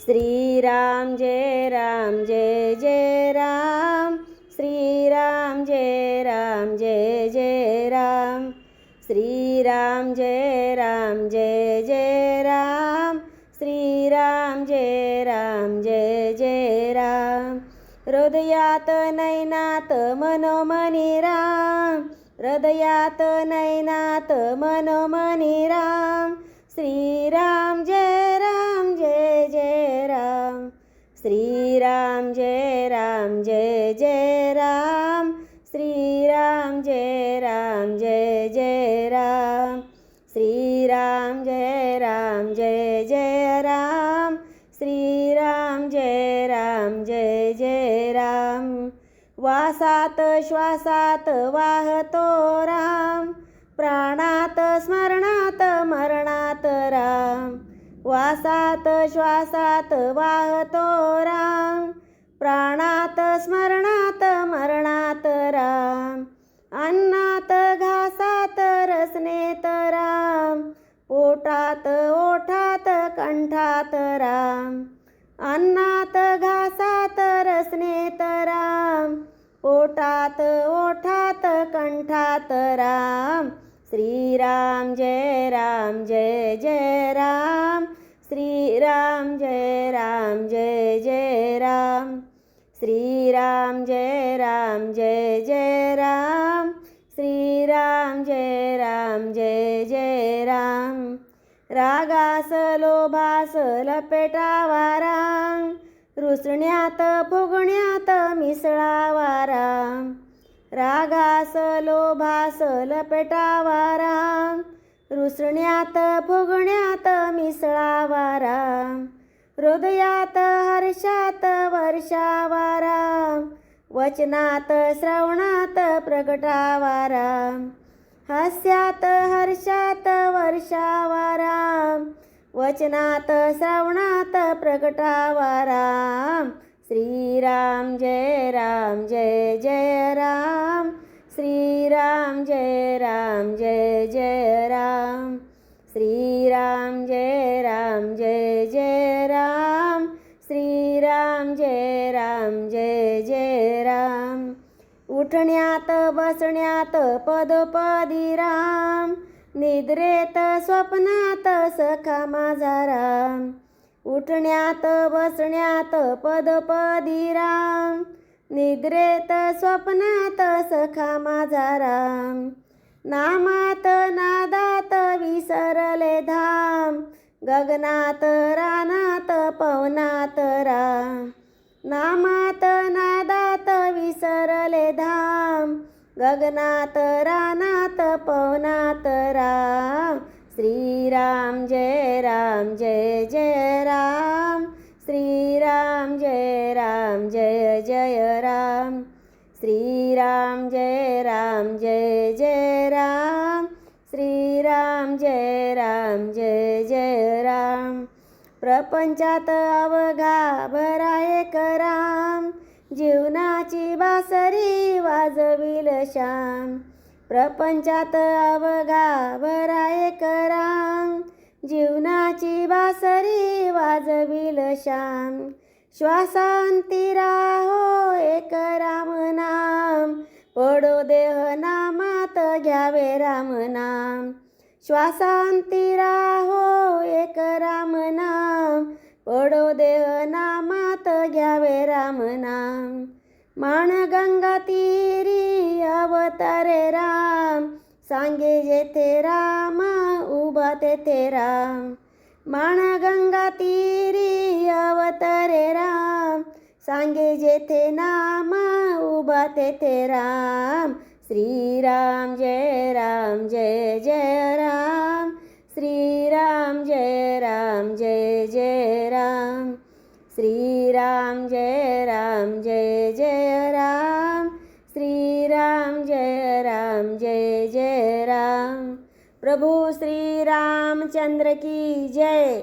श्रीराम जय राम जय जय राम। श्रीराम जय राम जय जय राम। श्रीराम जय राम जय जय राम। श्रीराम जय राम जय जय राम। हृदयात नैनात मनोमनी राम। हृदयात नैनात मनोमनी राम जय राम जय जय राम. श्रीराम जय राम जय जय राम. श्रीराम जय राम जय जय राम. वासात श्वासात वाहतो राम. प्राणात स्मरणात मरणात राम. वासात श्वासात वाहतो राम. प्राणात स्मरणात पोटात ओठात कंठात राम. अन्नात घासात रसनेत राम. पोटात ओठात कंठात राम. श्रीराम जय राम जय जय राम. श्रीराम जय राम जय जय राम. श्रीराम जय राम जय जय राम. श्रीराम जय राम जय जय राम. रागास लोभास लपेटावारा रुसण्यात फुगण्यात मिसळावारा. रागास लोभास लपेटावारा रुसण्यात फुगण्यात मिसळावारा. हृदयात हर्षात वर्षावारा. वचनात श्रवणात प्रगटावारा. हास्यात हर्षात वर्षावारा. वचनात श्रवणात प्रगटावा राम. श्रीराम जय राम जय जय राम. श्रीराम जय राम जय जय राम. श्रीराम जय राम जय जय राम. श्रीराम जय राम जय जय राम. उठण्यात बसण्यात पदोपदी राम. निद्रेत स्वप्नात सखा माझा राम. उठण्यात बसण्यात पदपदी राम. निद्रेत स्वप्नात सखा माझा राम. नामात नादात विसरले धाम. गगनात रानात पवनात राम. नामात नादात विसरले धाम. गगनात रानात पवनात राम. श्रीराम जय राम जय जय राम. श्रीराम जय राम जय जय राम. श्रीराम जय राम जय जय राम. श्रीराम जय राम जय जय राम. प्रपंचात अवघा भराय कराम जीवनाची बासरी श्याम. प्रपंचात अवघा बराय एक राम जीवनाची बासरी वाजविल श्याम. श्वासांतिरा राहो एक राम नाम. पडो देह नामात घ्यावे राम नाम. श्वासांतिरा हो एक राम नाम. पडो देह नामात घ्यावे राम नाम. माणगंगा तीरी अवतारे राम. सांगे जेथे राम उभा तेथे राम. माणगंगा तीरी अवतारे राम. सांगे जेथे नाम उभा तेथे राम. श्रीराम जय राम जय जय राम. श्रीराम जय राम जय जय राम. श्रीराम जय श्रीराम जय राम जय जय राम। प्रभु श्री रामचंद्र की जय।